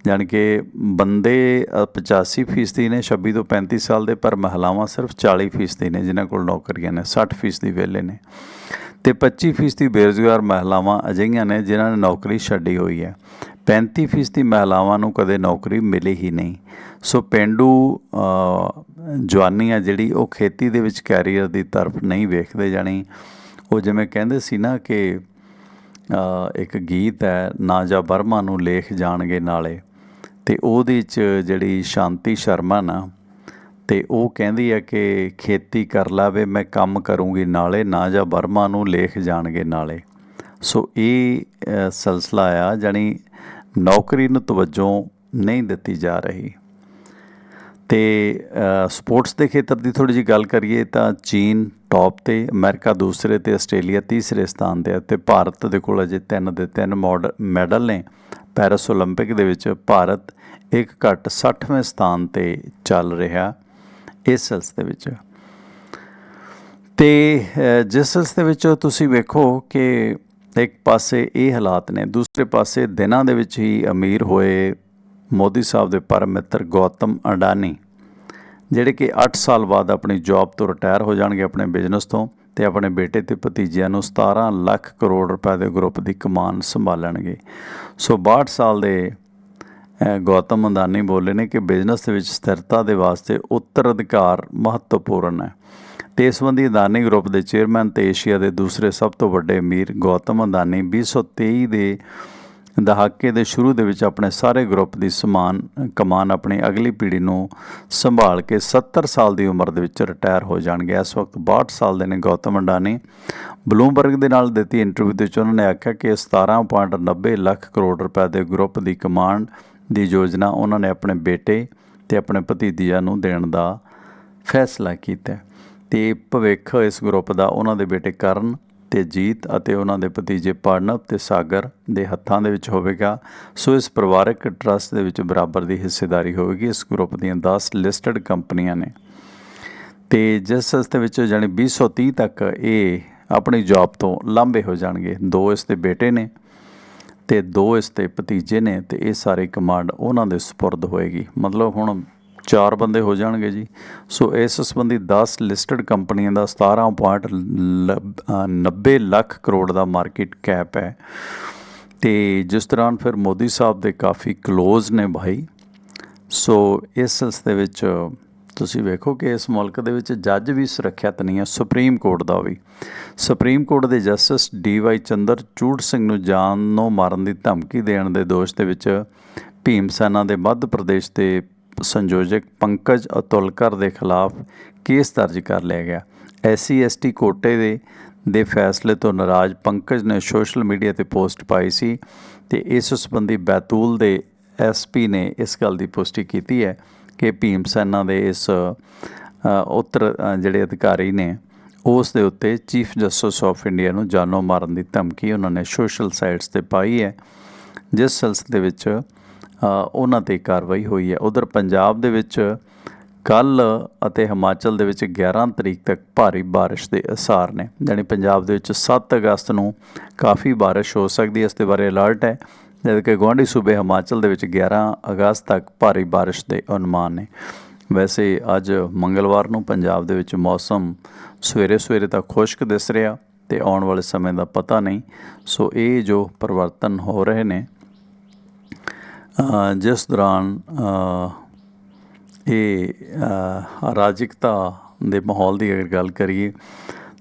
ਜਾਣੀ ਕਿ ਬੰਦੇ ਅ, 85 ਫੀਸਦੀ ਨੇ 26 ਤੋਂ 35 ਸਾਲ ਦੇ ਪਰ ਮਹਿਲਾਵਾਂ ਸਿਰਫ 40 ਫੀਸਦੀ ਨੇ ਜਿਨ੍ਹਾਂ ਕੋਲ ਨੌਕਰੀਆਂ ਨੇ 60 ਫੀਸਦੀ ਵਿਹਲੇ ਨੇ। ਤੇ 25 ਫੀਸਦੀ ਬੇਰੁਜ਼ਗਾਰ ਮਹਿਲਾਵਾਂ ਅਜਿਹੀਆਂ ਨੇ ਜਿਨ੍ਹਾਂ ਨੇ ਨੌਕਰੀ ਛੱਡੀ ਹੋਈ ਹੈ। 35 ਫੀਸਦੀ ਮਹਿਲਾਵਾਂ ਨੂੰ ਕਦੇ ਨੌਕਰੀ ਮਿਲੀ ਹੀ ਨਹੀਂ। ਸੋ ਪਿੰਡੂ ਜਵਾਨੀ ਆ ਜਿਹੜੀ ਉਹ ਖੇਤੀ ਦੇ ਵਿੱਚ ਕੈਰੀਅਰ ਦੀ ਤਰਫ ਨਹੀਂ ਵੇਖਦੇ ਜਾਣੀ। ਉਹ ਜਿਵੇਂ ਕਹਿੰਦੇ ਸੀ ਨਾ ਕਿ ਇੱਕ ਗੀਤ ਹੈ, ਨਾ ਜਾ ਬਰਮਾ ਨੂੰ ਲੇਖ ਜਾਣਗੇ ਨਾਲੇ। ਤੇ ਉਹਦੇ ਚ ਜਿਹੜੀ ਸ਼ਾਂਤੀ ਸ਼ਰਮਾ ਨਾ, ਤੇ ਉਹ ਕਹਿੰਦੀ ਹੈ ਕਿ ਖੇਤੀ ਕਰ ਲਾਵੇ, ਮੈਂ ਕੰਮ ਕਰੂੰਗੀ ਨਾਲੇ, ਨਾ ਜਾ ਬਰਮਾ ਨੂੰ ਲੇਖ ਜਾਣਗੇ ਨਾਲੇ। ਸੋ ਇਹ ਸਿਲਸਿਲਾ ਆ, ਜਾਣੀ ਨੌਕਰੀ ਨੂੰ ਤਵੱਜੋ ਨਹੀਂ ਦਿੱਤੀ ਜਾ ਰਹੀ। ਤੇ ਸਪੋਰਟਸ ਦੇ ਖੇਤਰ ਦੀ ਥੋੜੀ ਜਿਹੀ ਗੱਲ ਕਰੀਏ ਤਾਂ ਚੀਨ ਟੌਪ ਤੇ ਅਮਰੀਕਾ ਦੂਸਰੇ ਤੇ ਆਸਟ੍ਰੇਲੀਆ ਤੀਸਰੇ ਸਥਾਨ ਤੇ ਹੈ ਤੇ ਭਾਰਤ ਦੇ ਕੋਲ ਅਜੇ ਤਿੰਨ ਦੇ ਤਿੰਨ ਮੋਡ- ਮੈਡਲ ਨੇ ਪੈਰਿਸ 올림픽 ਦੇ ਵਿੱਚ ਭਾਰਤ ਇੱਕ ਘੱਟ 60ਵੇਂ ਸਥਾਨ ਤੇ ਚੱਲ ਰਿਹਾ ਇਸ ਸਿਲਸਿਲੇ ਵਿੱਚ ਤੇ ਅ, ਜਿਸ ਸਿਲਸਿਲੇ ਵਿੱਚ ਤੁਸੀਂ ਵੇਖੋ ਕਿ ਇੱਕ ਪਾਸੇ ਇਹ ਹਾਲਾਤ ਨੇ ਦੂਸਰੇ ਪਾਸੇ ਦਿਨਾਂ ਦੇ ਵਿੱਚ ਹੀ ਅਮੀਰ ਹੋਏ ਮੋਦੀ ਸਾਹਿਬ ਦੇ ਪਰਮ ਮਿੱਤਰ ਗੌਤਮ ਅਡਾਨੀ, ਜਿਹੜੇ ਕਿ 8 ਸਾਲ ਬਾਅਦ ਆਪਣੀ ਜੌਬ ਤੋਂ ਰਿਟਾਇਰ ਹੋ ਜਾਣਗੇ ਆਪਣੇ ਬਿਜ਼ਨਸ ਤੋਂ ਤੇ ਆਪਣੇ ਬੇਟੇ ਤੇ ਭਤੀਜਿਆਂ ਨੂੰ 17 ਲੱਖ ਕਰੋੜ ਰੁਪਏ ਦੇ ਗਰੁੱਪ ਦੀ ਕਮਾਨ ਸੰਭਾਲਣਗੇ। ਸੋ 62 ਸਾਲ ਦੇ ਗੌਤਮ ਅੰਦਾਨੀ ਬੋਲੇ ਨੇ ਕਿ ਬਿਜ਼ਨਸ ਦੇ ਵਿੱਚ ਸਥਿਰਤਾ ਦੇ ਵਾਸਤੇ ਉੱਤਰ ਅਧਿਕਾਰ ਮਹੱਤਵਪੂਰਨ ਹੈ। ਤੇ ਇਸ ਸੰਬੰਧੀ ਅਦਾਨੀ ਗਰੁੱਪ ਦੇ ਚੇਅਰਮੈਨ ਤੇ ਏਸ਼ੀਆ ਦੇ ਦੂਸਰੇ ਸਭ ਤੋਂ ਵੱਡੇ ਅਮੀਰ ਗੌਤਮ ਅੰਦਾਨੀ 2023 ਦੇ ਦਹਾਕੇ ਦੇ ਸ਼ੁਰੂ ਦੇ ਵਿੱਚ ਆਪਣੇ ਸਾਰੇ ਗਰੁੱਪ ਦੀ ਸਮਾਨ, ਕਮਾਨ ਆਪਣੀ ਅਗਲੀ ਪੀੜ੍ਹੀ ਨੂੰ ਸੰਭਾਲ ਕੇ 70 ਸਾਲ ਦੀ ਉਮਰ ਦੇ ਵਿੱਚ ਰਿਟਾਇਰ ਹੋ ਜਾਣਗੇ ਇਸ ਵਕਤ 62 ਸਾਲ ਦੇ ਨੇ ਗੌਤਮ ਅੰਡਾਨੀ ਬਲੂਮਬਰਗ ਦੇ ਨਾਲ ਦਿੱਤੀ ਇੰਟਰਵਿਊ ਦੇ ਵਿੱਚ ਉਹਨਾਂ ਨੇ ਆਖਿਆ ਕਿ 17.90 ਲੱਖ ਕਰੋੜ ਰੁਪਏ ਦੇ ਗਰੁੱਪ ਦੀ ਕਮਾਂਡ ਦੀ ਯੋਜਨਾ ਉਹਨਾਂ ਨੇ ਆਪਣੇ ਬੇਟੇ ਤੇ ਆਪਣੇ ਭਤੀਜਿਆਂ ਨੂੰ ਦੇਣ ਦਾ ਫੈਸਲਾ ਕੀਤਾ ਹੈ। ਤੇ ਭਵਿੱਖ ਇਸ ਗਰੁੱਪ ਦਾ ਉਹਨਾਂ ਦੇ ਬੇਟੇ ਕਰਨ ਤੇ ਜੀਤ ਅਤੇ ਉਹਨਾਂ ਦੇ ਭਤੀਜੇ ਪਰਨਵ ਤੇ ਸਾਗਰ ਦੇ ਹੱਥਾਂ ਦੇ ਵਿੱਚ ਹੋਵੇਗਾ। ਸੋ ਇਸ ਪਰਿਵਾਰਕ ਟਰਸਟ ਦੇ ਵਿੱਚ ਬਰਾਬਰ ਦੀ ਹਿੱਸੇਦਾਰੀ ਹੋਵੇਗੀ। ਇਸ ਗਰੁੱਪ ਦੀਆਂ 10 ਲਿਸਟਡ ਕੰਪਨੀਆਂ ਨੇ। ਤੇ ਜਿਸ ਇਸ ਦੇ ਵਿੱਚ ਜਾਣੀ 2030 ਤੱਕ ਇਹ ਆਪਣੀ ਜੌਬ ਤੋਂ ਲਾਂਭੇ ਹੋ ਜਾਣਗੇ, ਦੋ ਇਸ ਦੇ ਬੇਟੇ ਨੇ ਤੇ ਦੋ ਇਸ ਦੇ ਭਤੀਜੇ ਨੇ ਤੇ ਇਹ ਸਾਰੇ ਕਮਾਂਡ ਉਹਨਾਂ ਦੇ ਸਪੁਰਦ ਹੋਏਗੀ। ਮਤਲਬ ਹੁਣ ਚਾਰ ਬੰਦੇ ਹੋ ਜਾਣਗੇ ਜੀ। ਸੋ ਇਸ ਸੰਬੰਧੀ 10 ਲਿਸਟਡ ਕੰਪਨੀਆਂ ਦਾ 17.90 ਲੱਖ ਕਰੋੜ ਦਾ ਮਾਰਕੀਟ ਕੈਪ ਹੈ। ਤੇ ਜਿਸ ਦੌਰਾਨ ਫਿਰ ਮੋਦੀ ਸਾਹਿਬ ਦੇ ਕਾਫੀ ক্লোਜ਼ ਨੇ ਭਾਈ। ਸੋ ਇਸ ਸਿਲਸਿਲੇ ਵਿੱਚ ਤੁਸੀਂ ਵੇਖੋ ਕਿ ਇਸ ਮੁਲਕ ਦੇ ਵਿੱਚ ਜੱਜ ਵੀ ਸੁਰੱਖਿਅਤ ਨਹੀਂ ਹੈ, ਸੁਪਰੀਮ ਕੋਰਟ ਦਾ ਵੀ। ਸੁਪਰੀਮ ਕੋਰਟ ਦੇ justice D Y Chandrachud Singh ਨੂੰ ਜਾਨ ਨੂੰ ਮਾਰਨ ਦੀ ਧਮਕੀ ਦੇਣ ਦੇ ਦੋਸ਼ ਦੇ ਵਿੱਚ ਭੀਮ ਸੈਨਾ ਦੇ ਮੱਧ ਪ੍ਰਦੇਸ਼ ਦੇ ਸੰਯੋਜਕ ਪੰਕਜ ਅਤੁਲਕਰ ਦੇ ਖਿਲਾਫ ਕੇਸ ਦਰਜ ਕਰ ਲਿਆ ਗਿਆ। ਐਸਸੀ ਐਸਟੀ ਕੋਟੇ ਦੇ ਦੇ ਫੈਸਲੇ ਤੋਂ ਨਾਰਾਜ਼ ਪੰਕਜ ਨੇ ਸੋਸ਼ਲ ਮੀਡੀਆ ਤੇ ਪੋਸਟ ਪਾਈ ਸੀ ਤੇ ਇਸ ਸੰਬੰਧੀ ਬੈਤੂਲ ਦੇ ਐਸਪੀ ਨੇ ਇਸ ਗੱਲ ਦੀ ਪੁਸ਼ਟੀ ਕੀਤੀ ਹੈ ਕਿ ਭੀਮ ਸੈਨਾ ਦੇ ਇਸ ਉੱਤਰ ਜਿਹੜੇ ਅਧਿਕਾਰੀ ਨੇ, ਉਸ ਦੇ ਉੱਤੇ ਚੀਫ ਜਸਟਿਸ ਆਫ ਇੰਡੀਆ ਨੂੰ ਜਾਨੋਂ ਮਾਰਨ ਦੀ ਧਮਕੀ ਉਹਨਾਂ ਨੇ ਸੋਸ਼ਲ ਸਾਈਟਸ ਤੇ ਪਾਈ ਹੈ। ਜਿਸ ਸਿਲਸਿਲੇ ਵਿੱਚ ਉਹਨਾਂ ਤੇ ਕਾਰਵਾਈ ਹੋਈ ਹੈ। ਉਧਰ ਪੰਜਾਬ ਦੇ ਵਿੱਚ ਕੱਲ ਅਤੇ ਹਿਮਾਚਲ ਦੇ ਵਿੱਚ 11 ਤਰੀਕ ਤੱਕ ਭਾਰੀ ਬਾਰਿਸ਼ ਦੇ ਅਸਾਰ ਨੇ। ਯਾਨੀ ਪੰਜਾਬ ਦੇ ਵਿੱਚ 7 ਅਗਸਤ ਨੂੰ ਕਾਫੀ ਬਾਰਿਸ਼ ਹੋ ਸਕਦੀ ਹੈ। ਇਸ ਦੇ ਬਾਰੇ ਅਲਰਟ ਹੈ। ਜਦਕਿ ਗੁਆਂਢੀ ਸੂਬੇ ਹਿਮਾਚਲ ਦੇ ਵਿੱਚ 11 ਅਗਸਤ ਤੱਕ ਭਾਰੀ ਬਾਰਿਸ਼ ਦੇ ਅਨੁਮਾਨ ਨੇ। ਵੈਸੇ ਅੱਜ ਮੰਗਲਵਾਰ ਨੂੰ ਪੰਜਾਬ ਦੇ ਵਿੱਚ ਮੌਸਮ ਸਵੇਰੇ ਸਵੇਰੇ ਤਾਂ ਖੁਸ਼ਕ ਦਿਸ ਰਿਹਾ ਤੇ ਆਉਣ ਵਾਲੇ ਸਮੇਂ ਦਾ ਪਤਾ ਨਹੀਂ। ਸੋ ਇਹ ਜੋ ਪਰਿਵਰਤਨ ਹੋ ਰਹੇ ਨੇ ਜਿਸ ਦੌਰਾਨ ਇਹ ਅ, ਅਰਾਜਕਤਾ ਦੇ ਮਾਹੌਲ ਦੀ ਅਗਰ ਗੱਲ ਕਰੀਏ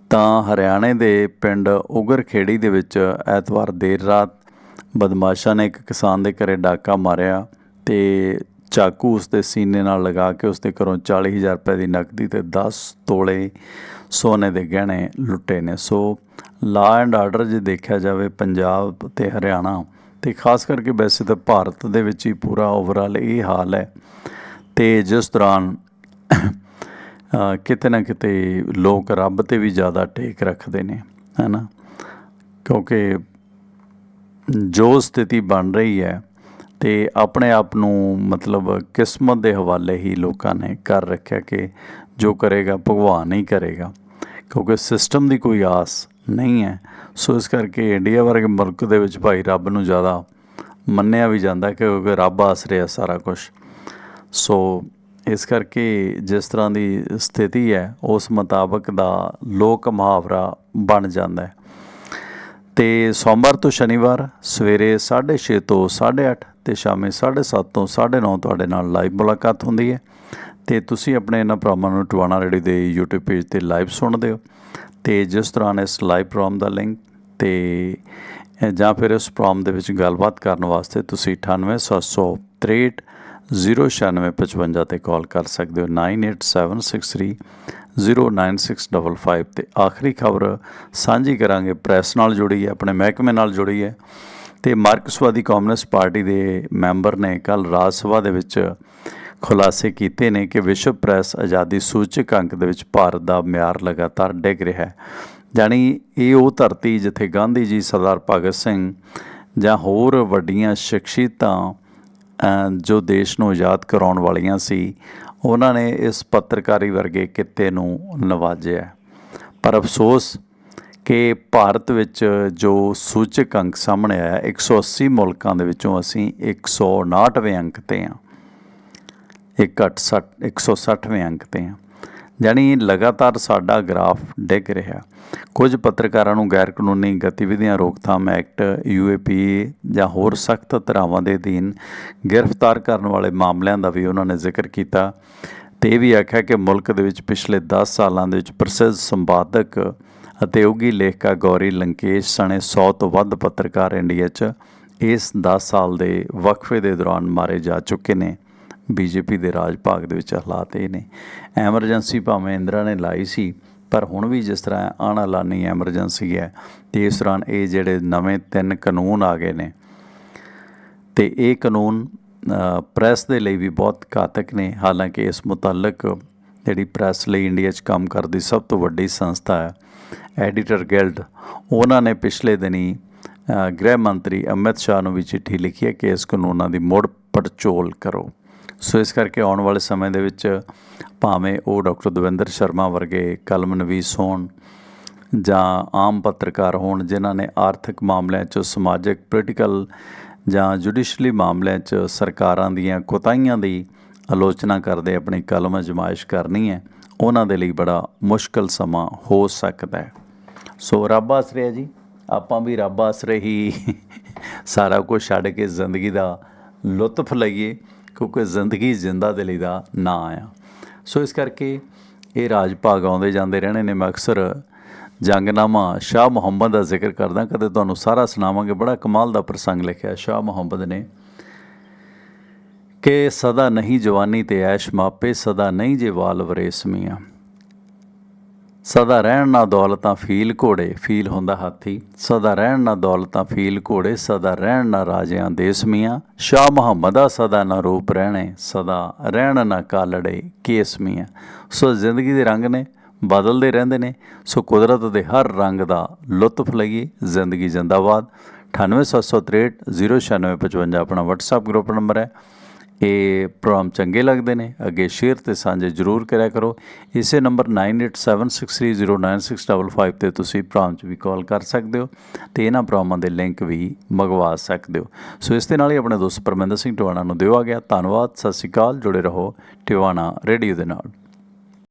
ਤਾਂ ਹਰਿਆਣੇ ਦੇ ਪਿੰਡ ਉਗਰਖੇੜੀ ਦੇ ਵਿੱਚ ਐਤਵਾਰ ਦੇਰ ਰਾਤ ਬਦਮਾਸ਼ਾਂ ਨੇ ਇੱਕ ਕਿਸਾਨ ਦੇ ਘਰੇ ਡਾਕਾ ਮਾਰਿਆ ਤੇ ਚਾਕੂ ਉਸਦੇ ਸੀਨੇ ਨਾਲ ਲਗਾ ਕੇ ਉਸ ਦੇ ਘਰੋਂ 40000 ਰੁਪਏ ਦੀ ਨਕਦੀ ਤੇ 10 ਤੋਲੇ ਸੋਨੇ ਦੇ ਗਹਿਣੇ ਲੁੱਟੇ ਨੇ। ਸੋ ਲਾ ਐਂਡ ਆਰਡਰ ਜੇ ਦੇਖਿਆ ਜਾਵੇ ਪੰਜਾਬ ਤੇ ਹਰਿਆਣਾ ਤੇ ਖਾਸ ਕਰਕੇ ਵੈਸੇ ਤਾਂ ਭਾਰਤ ਦੇ ਵਿੱਚ ਹੀ ਪੂਰਾ ਓਵਰਆਲ ਇਹ ਹਾਲ ਹੈ। ਤੇ ਜਿਸ ਦੌਰਾਨ ਕਿਤੇ ਨਾ ਕਿਤੇ ਲੋਕ ਰੱਬ ਤੇ ਵੀ ਜ਼ਿਆਦਾ ਟੇਕ ਰੱਖਦੇ ਨੇ, ਹੈਨਾ? ਕਿਉਂਕਿ ਜੋ ਸਥਿਤੀ ਬਣ ਰਹੀ ਹੈ ਤੇ ਆਪਣੇ ਆਪ ਨੂੰ ਮਤਲਬ ਕਿਸਮਤ ਦੇ ਹਵਾਲੇ ਹੀ ਲੋਕਾਂ ਨੇ ਕਰ ਰੱਖਿਆ ਕਿ ਜੋ ਕਰੇਗਾ ਭਗਵਾਨ ਹੀ ਕਰੇਗਾ। ਕਿਉਂਕਿ ਸਿਸਟਮ ਦੀ ਕੋਈ ਆਸ ਨਹੀਂ ਹੈ। ਸੋ ਇਸ ਕਰਕੇ ਇੰਡੀਆ ਵਰਗੇ ਮੁਲਕ ਦੇ ਵਿੱਚ ਭਾਈ ਰੱਬ ਨੂੰ ਜ਼ਿਆਦਾ ਮੰਨਿਆ ਵੀ ਜਾਂਦਾ ਕਿਉਂਕਿ ਰੱਬ ਆਸ ਰਿਹਾ ਸਾਰਾ ਕੁਝ ਸੋ ਇਸ ਕਰਕੇ ਜਿਸ ਤਰ੍ਹਾਂ ਦੀ ਸਥਿਤੀ ਹੈ, ਉਸ ਮੁਤਾਬਕ ਦਾ ਲੋਕ ਮੁਹਾਵਰਾ ਬਣ ਜਾਂਦਾ ਹੈ। ਤੇ ਸੋਮਵਾਰ ਤੋਂ ਸ਼ਨੀਵਾਰ ਸਵੇਰੇ 6:30 ਤੋਂ 8:30 ਤੇ ਸ਼ਾਮੇ 7:30 ਤੋਂ 9:30 ਤੁਹਾਡੇ ਨਾਲ ਲਾਈਵ ਮੁਲਾਕਾਤ ਹੁੰਦੀ ਹੈ। ਤੇ ਤੁਸੀਂ ਆਪਣੇ ਇਹਨਾਂ ਪ੍ਰੋਗਰਾਮਾਂ ਨੂੰ ਟਵਾਣਾ ਰੇਡੀ ਦੇ YouTube ਪੇਜ ਤੇ ਲਾਈਵ ਸੁਣਦੇ ਹੋ। ਤੇ ਜਿਸ ਦੌਰਾਨ ਇਸ ਲਾਈਵ ਪ੍ਰੋਮ ਦਾ ਲਿੰਕ ਤੇ ਜਾਂ ਫਿਰ ਇਸ ਪ੍ਰੋਮ ਦੇ ਵਿੱਚ ਗੱਲਬਾਤ ਕਰਨ ਵਾਸਤੇ ਤੁਸੀਂ 98763 09655 ਤੇ ਕਾਲ ਕਰ ਸਕਦੇ ਹੋ। 98763 09655 ਤੇ ਆਖਰੀ ਖਬਰ ਸਾਂਝੀ ਕਰਾਂਗੇ। ਪ੍ਰੈਸ ਨਾਲ ਜੁੜੀ ਹੈ, ਆਪਣੇ ਮਹਿਕਮੇ ਨਾਲ ਜੁੜੀ ਹੈ ਤੇ ਮਾਰਕਸਵਾਦੀ ਕਮਿਊਨਿਸਟ ਪਾਰਟੀ ਦੇ ਮੈਂਬਰ ਨੇ ਕੱਲ ਰਾਜ ਸਭਾ ਦੇ ਵਿੱਚ ਖੁਲਾਸੇ ਕੀਤੇ ਨੇ ਕਿ ਵਿਸ਼ਵ ਪ੍ਰੈਸ ਆਜ਼ਾਦੀ ਸੂਚਕ ਅੰਕ ਦੇ ਵਿੱਚ ਭਾਰਤ ਦਾ ਮਿਆਰ ਲਗਾਤਾਰ ਡਿੱਗ ਰਿਹਾ ਹੈ। ਜਾਣੀ ਇਹ ਉਹ ਧਰਤੀ ਜਿੱਥੇ ਗਾਂਧੀ ਜੀ ਸਰਦਾਰ ਭਗਤ ਸਿੰਘ ਜਾਂ ਹੋਰ ਵੱਡੀਆਂ ਸ਼ਖਸੀਅਤਾਂ ਜੋ ਦੇਸ਼ ਨੂੰ ਆਜ਼ਾਦ ਕਰਾਉਣ ਵਾਲੀਆਂ ਸੀ, ਉਹਨਾਂ ਨੇ ਇਸ ਪੱਤਰਕਾਰੀ ਵਰਗੇ ਕਿੱਤੇ ਨੂੰ ਨਵਾਜਿਆ ਪਰ ਅਫਸੋਸ ਕਿ ਭਾਰਤ ਵਿੱਚ ਜੋ ਸੂਚਕ ਅੰਕ ਸਾਹਮਣੇ ਆਇਆ 180 ਮੁਲਕਾਂ ਦੇ ਵਿੱਚੋਂ ਅਸੀਂ 159ਵੇਂ ਅੰਕ ਤੇ ਹਾਂ। ਇਹ ਘੱਟ 60 160ਵੇਂ ਅੰਕ ਤੇ ਆ ਜਾਣੀ ਲਗਾਤਾਰ ਸਾਡਾ ਗ੍ਰਾਫ ਡਿੱਗ ਰਿਹਾ। ਕੁਝ ਪੱਤਰਕਾਰਾਂ ਨੂੰ ਗੈਰ ਕਾਨੂੰਨੀ ਗਤੀਵਿਧੀਆਂ, ਰੋਕਥਾਮ ਐਕਟ ਯੂਏਪੀ ਜਾਂ ਹੋਰ ਸਖਤ ਧਾਰਾਵਾਂ ਦੇ ਅਧੀਨ ਗ੍ਰਿਫਤਾਰ ਕਰਨ ਵਾਲੇ ਮਾਮਲਿਆਂ ਦਾ ਵੀ ਉਹਨਾਂ ਨੇ ਜ਼ਿਕਰ ਕੀਤਾ ਤੇ ਇਹ ਵੀ ਆਖਿਆ ਕਿ ਮੁਲਕ ਦੇ ਵਿੱਚ ਪਿਛਲੇ 10 ਸਾਲਾਂ ਦੇ ਵਿੱਚ ਪ੍ਰਸਿੱਧ ਸੰਪਾਦਕ ਅਤੇ ਉੱਘੀ ਲੇਖਕਾ ਗੌਰੀ ਲੰਕੇਸ਼ ਸਣੇ 100 ਤੋਂ ਵੱਧ ਪੱਤਰਕਾਰ ਇੰਡੀਆ 'ਚ ਇਸ 10 ਸਾਲ ਦੇ ਵਕਫੇ ਦੇ ਦੌਰਾਨ ਮਾਰੇ ਜਾ ਚੁੱਕੇ ਨੇ। ਬੀਜੇਪੀ ਦੇ ਰਾਜ ਭਾਗ ਦੇ ਵਿੱਚ ਹਾਲਾਤ ਇਹ ਨੇ। ਐਮਰਜੈਂਸੀ ਭਾਵੇਂ ਇੰਦਰਾ ਨੇ ਲਾਈ ਸੀ ਪਰ ਹੁਣ ਵੀ ਜਿਸ ਤਰ੍ਹਾਂ ਅਣਐਲਾਨੀ ਐਮਰਜੈਂਸੀ ਹੈ ਤੇ ਇਸ ਦੌਰਾਨ ਇਹ ਜਿਹੜੇ ਨਵੇਂ ਤਿੰਨ ਕਾਨੂੰਨ ਆ ਗਏ ਨੇ। ਤੇ ਇਹ ਕਾਨੂੰਨ ਅ, ਪ੍ਰੈਸ ਦੇ ਲਈ ਵੀ ਬਹੁਤ ਘਾਤਕ ਨੇ। ਹਾਲਾਂਕਿ ਇਸ ਮੁਤਲਕ ਜਿਹੜੀ ਪ੍ਰੈਸ ਲਈ ਇੰਡੀਆ 'ਚ ਕੰਮ ਕਰਦੀ ਸਭ ਤੋਂ ਵੱਡੀ ਸੰਸਥਾ ਹੈ ਐਡੀਟਰ ਗਿਲਡ ਉਹਨਾਂ ਨੇ ਪਿਛਲੇ ਦਿਨੀ ਗ੍ਰਹਿ ਮੰਤਰੀ ਅਮਿਤ ਸ਼ਾਹ ਨੂੰ ਵੀ ਚਿੱਠੀ ਲਿਖੀ ਹੈ ਕਿ ਇਸ ਕਾਨੂੰਨਾਂ ਦੀ ਮੁੜ ਪੜਚੋਲ ਕਰੋ। ਸੋ ਇਸ ਕਰਕੇ ਆਉਣ ਵਾਲੇ ਸਮੇਂ ਦੇ ਵਿੱਚ ਭਾਵੇਂ ਉਹ ਡਾਕਟਰ ਦਵਿੰਦਰ ਸ਼ਰਮਾ ਵਰਗੇ ਕਲਮ ਨਵੀਸ ਹੋਣ ਜਾਂ ਆਮ ਪੱਤਰਕਾਰ ਹੋਣ, ਜਿਨ੍ਹਾਂ ਨੇ ਆਰਥਿਕ ਮਾਮਲਿਆਂ 'ਚ, ਸਮਾਜਿਕ ਪੋਲੀਟੀਕਲ ਜਾਂ ਜੁਡੀਸ਼ੀਅਲੀ ਮਾਮਲਿਆਂ 'ਚ ਸਰਕਾਰਾਂ ਦੀਆਂ ਕੋਤਾਹੀਆਂ ਦੀ ਆਲੋਚਨਾ ਕਰਦੇ ਆਪਣੀ ਕਲਮ ਅਜਮਾਇਸ਼ ਕਰਨੀ ਹੈ, ਉਹਨਾਂ ਦੇ ਲਈ ਬੜਾ ਮੁਸ਼ਕਲ ਸਮਾਂ ਹੋ ਸਕਦਾ ਹੈ। ਸੋ ਰੱਬ ਆਸਰੇ ਹੈ ਜੀ, ਆਪਾਂ ਵੀ ਰੱਬ ਆਸਰੇ ਹੀ ਸਾਰਾ ਕੁਝ ਛੱਡ ਕੇ ਜ਼ਿੰਦਗੀ ਦਾ ਲੁਤਫ ਲਈਏ। ਕਿਉਂਕਿ ਜ਼ਿੰਦਗੀ ਜ਼ਿੰਦਾ ਦਿਲੀ ਦਾ ਨਾਂ ਆ। ਸੋ ਇਸ ਕਰਕੇ ਇਹ ਰਾਜ ਭਾਗ ਆਉਂਦੇ ਜਾਂਦੇ ਰਹਿਣੇ ਨੇ। ਮੈਂ ਅਕਸਰ ਜੰਗਨਾਮਾ ਸ਼ਾਹ ਮੁਹੰਮਦ ਦਾ ਜ਼ਿਕਰ ਕਰਦਾ। ਕਦੇ ਤੁਹਾਨੂੰ ਸਾਰਾ ਸੁਣਾਵਾਂਗੇ। ਬੜਾ ਕਮਾਲ ਦਾ ਪ੍ਰਸੰਗ ਲਿਖਿਆ ਸ਼ਾਹ ਮੁਹੰਮਦ ਨੇ। ਕਿ ਸਦਾ ਨਹੀਂ ਜਵਾਨੀ ਤੇ ਐਸ਼ ਮਾਪੇ, ਸਦਾ ਨਹੀਂ ਜੇ ਵਾਲ ਵਰੇਸਮੀਆਂ। ਸਦਾ ਰਹਿਣ ਨਾ ਦੌਲਤਾਂ ਫੀਲ ਘੋੜੇ, ਫੀਲ ਹੁੰਦਾ ਹਾਥੀ। ਸਦਾ ਰਹਿਣ ਨਾ ਦੌਲਤਾਂ ਫੀਲ ਘੋੜੇ, ਸਦਾ ਰਹਿਣ ਨਾ ਰਾਜਿਆਂ ਦੇਸਮੀਆਂ ਸ਼ਾਹ ਮੁਹੰਮਦਾ ਸਦਾ ਨਾ ਰੂਪ ਰਹਿਣੇ, ਸਦਾ ਰਹਿਣ ਨਾ ਕਾਲੜੇ ਕੇਸਮੀਆਂ ਸੋ ਜ਼ਿੰਦਗੀ ਦੇ ਰੰਗ ਨੇ, ਬਦਲਦੇ ਰਹਿੰਦੇ ਨੇ, ਸੋ ਕੁਦਰਤ ਦੇ ਹਰ ਰੰਗ ਦਾ ਲੁਤਫ ਲਈਏ, ਜ਼ਿੰਦਗੀ ਜਿੰਦਾਬਾਦ। 9876309655 ਆਪਣਾ WhatsApp ਗਰੁੱਪ ਨੰਬਰ ਹੈ। ਇਹ ਪ੍ਰੋਗਰਾਮ ਚੰਗੇ ਲੱਗਦੇ ਨੇ, ਅੱਗੇ ਸ਼ੇਅਰ ਤੇ ਸਾਂਝੇ ਜ਼ਰੂਰ ਕਰਿਆ ਕਰੋ। ਇਸੇ ਨੰਬਰ 9876309655 ਤੇ ਤੁਸੀਂ ਪ੍ਰੋਗਰਾਮ 'ਚ ਵੀ ਕਾਲ ਕਰ ਸਕਦੇ ਹੋ ਤੇ ਇਹਨਾਂ ਪ੍ਰੋਗਰਾਮਾਂ ਦੇ ਲਿੰਕ ਵੀ ਮੰਗਵਾ ਸਕਦੇ ਹੋ। ਸੋ ਇਸ ਦੇ ਨਾਲ ਹੀ ਆਪਣੇ ਦੋਸਤ ਪਰਮਿੰਦਰ ਸਿੰਘ ਟਿਵਾਣਾ ਨੂੰ ਦਿਓ ਆ ਗਿਆ। ਧੰਨਵਾਦ, ਸਤਿ ਸ਼੍ਰੀ ਅਕਾਲ, ਜੁੜੇ ਰਹੋ ਟਿਵਾਣਾ ਰੇਡੀਓ ਦੇ ਨਾਲ।